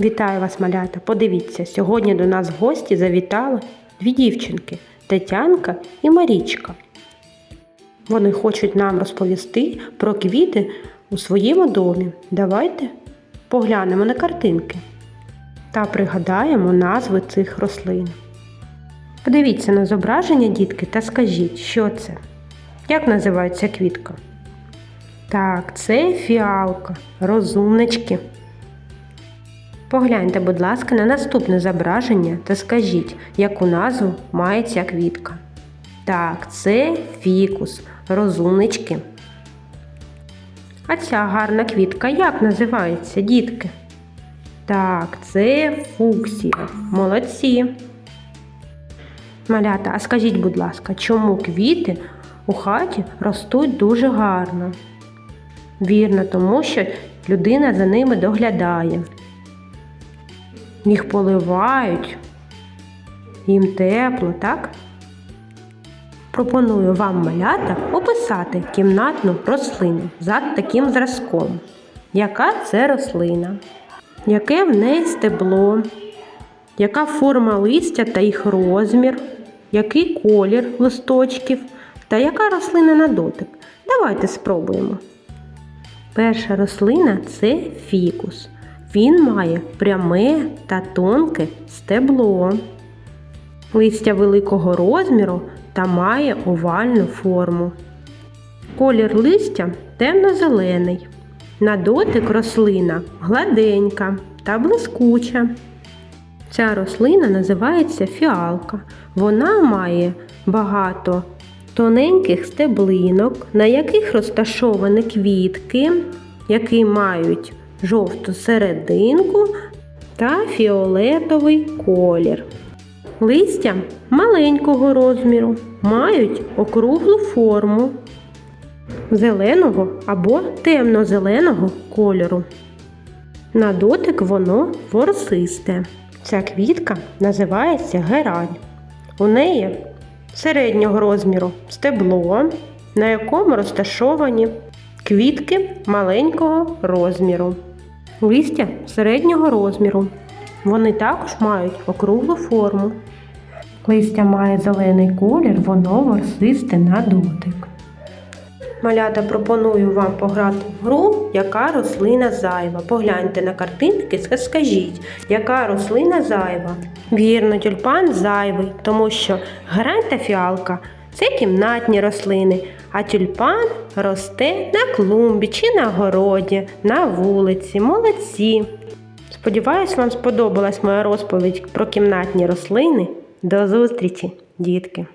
Вітаю вас, малята! Подивіться, сьогодні до нас в гості завітали дві дівчинки Тетянка і Марічка. Вони хочуть нам розповісти про квіти у своєму домі. Давайте поглянемо на картинки та пригадаємо назви цих рослин. Подивіться на зображення, дітки, та скажіть, що це? Як називається квітка? Так, це фіалка, розумнички. Погляньте, будь ласка, на наступне зображення та скажіть, яку назву має ця квітка. Так, це фікус, розумнички. А ця гарна квітка як називається, дітки? Так, це фуксія. Молодці. Малята, а скажіть, будь ласка, чому квіти у хаті ростуть дуже гарно? Вірно, тому що людина за ними доглядає. Їх поливають, їм тепло, так? Пропоную вам малята описати кімнатну рослину за таким зразком. Яка це рослина? Яке в неї стебло? Яка форма листя та їх розмір? Який колір листочків? Та яка рослина на дотик? Давайте спробуємо. Перша рослина це фікус. Він має пряме та тонке стебло. Листя великого розміру та має овальну форму. Колір листя темно-зелений. На дотик рослина гладенька та блискуча. Ця рослина називається фіалка. Вона має багато тоненьких стеблинок, на яких розташовані квітки, які мають жовту серединку та фіолетовий колір. Листя маленького розміру, мають округлу форму зеленого або темно-зеленого кольору. На дотик воно ворсисте. Ця квітка називається герань. У неї середнього розміру стебло, на якому розташовані квітки маленького розміру. Листя середнього розміру. Вони також мають округлу форму. Листя має зелений колір, воно ворсисте на дотик. Малята пропоную вам пограти в гру, яка рослина зайва. Погляньте на картинки, ска- скажіть, яка рослина зайва. Вірно, тюльпан зайвий, тому що грань та фіалка це кімнатні рослини, а тюльпан росте на клумбі чи на городі, на вулиці. Молодці! Сподіваюсь, вам сподобалась моя розповідь про кімнатні рослини. До зустрічі, дітки!